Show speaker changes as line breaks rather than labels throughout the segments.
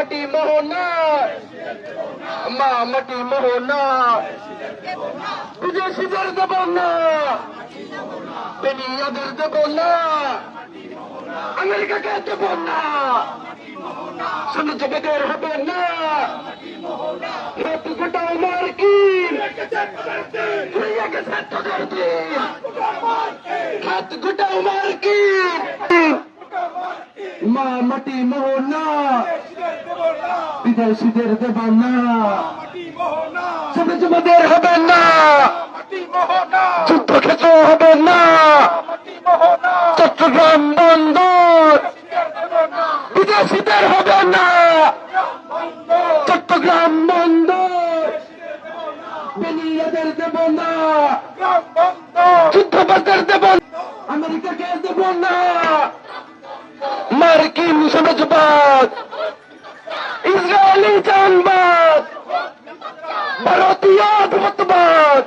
মাটি মোহনা মা মাটি মোহনা বিদেশিদের দেব না। বেনিয়াদের দেব না। আমেরিকাকে দেব না। সমাজবাদের হবে না। গোটাও মার্কিন হাত গোটাও মার্কিন মা মাটি মোহনা। বিদেশিদের দেব না সমাজবাদের হবে না। যুদ্ধক্ষেত্র হবে না। চট্টগ্রাম বন্দর। বিদেশিদের হবে না। চট্টগ্রাম বন্দর। বেনিয়াদের দেব না। যুদ্ধবাদের দেব সমাজবাদ ইসরায়েলি জানবাদ ভারতীয় আধিপত্যবাদ,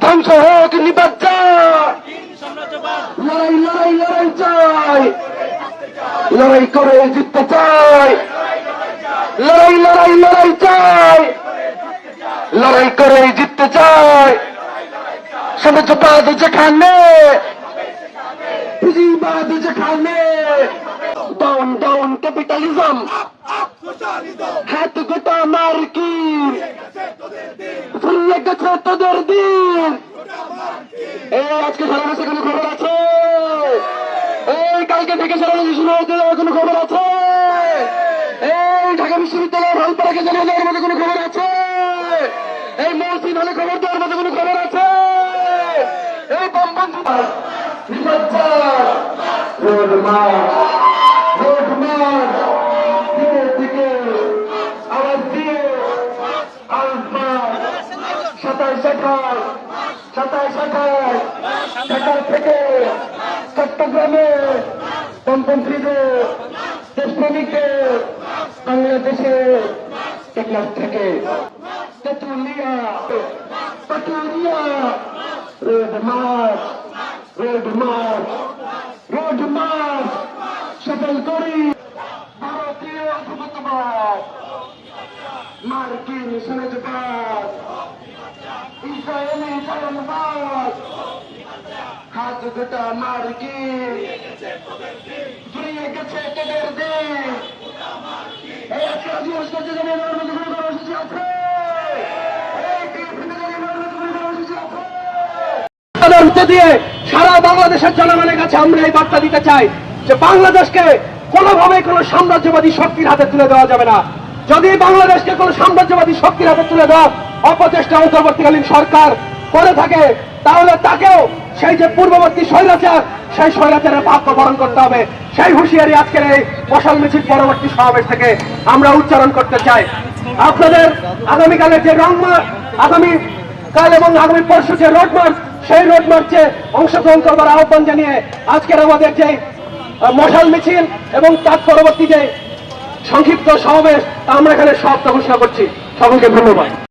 ধ্বংস হোক নিবাজ্জা লড়াই লড়াই লড়াই চাই। লড়াই করে জিততে চাই। লড়াই লড়াই লড়াই চাই। লড়াই করে জিততে চাই। সমাজবাদ যেখানে পুঁজিবাদ যেখানে। ডাউন ডাউন ক্যাপিটালিজম হাত গোটা মার্কিন ভুলে গেছে তোদের দিন এই আজকে সারা মাসে কোনো খবর আছে? এই, কালকে থেকে সারা মাসে শুরু হতে কোনো খবর আছে? এই, ঢাকা বিশ্ববিদ্যালয়ের হলপাড়াকে জানিয়ে দেওয়ার মতো কোনো খবর আছে? এই মসজিদ হলে খবর দেওয়ার মতো কোনো খবর আছে? এই বম্বন্ধু রোড সাতাইশ আঠাশ সাতাইশ আঠাশ ঢাকা থেকে চট্টগ্রামে কমপন্থীদের দেশপ্রেমিকদের বাংলাদেশে টেকনাফ থেকে Tetulia Tetulia road march road march road march সফল করি ভারতীয় আধিপত্যবাদ মার্কিন সমাজবাদ গেছে দিয়ে সারা বাংলাদেশের জনগণের কাছে আমরা এই বার্তা দিতে চাই যে বাংলাদেশকে কোনোভাবে কোনো সাম্রাজ্যবাদী শক্তির হাতে তুলে দেওয়া যাবে না। যদি বাংলাদেশকে কোনো সাম্রাজ্যবাদী শক্তির হাতে তুলে দেওয়া অপচেষ্টা অন্তর্বর্তীকালীন সরকার করে থাকে, তাহলে তাকেও সেই যে পূর্ববর্তী স্বৈরাচার, সেই স্বৈরাচারের ভাগ্য বরণ করতে হবে। সেই হুঁশিয়ারি আজকের এই মশাল মিছিল পরবর্তী সমাবেশ থেকে আমরা উচ্চারণ করতে চাই। আপনাদের আগামীকালের যে রং আগামী এবং আগামী পরশু যে রোড মার্চ, সেই রোড মার্চে অংশগ্রহণ করবার আহ্বান জানিয়ে আজকের আমাদের যে মশাল মিছিল এবং তার পরবর্তী যে সংক্ষিপ্ত সমাবেশ আমরা এখানে সমাপ্ত ঘোষণা করছি। সকলকে ধন্যবাদ।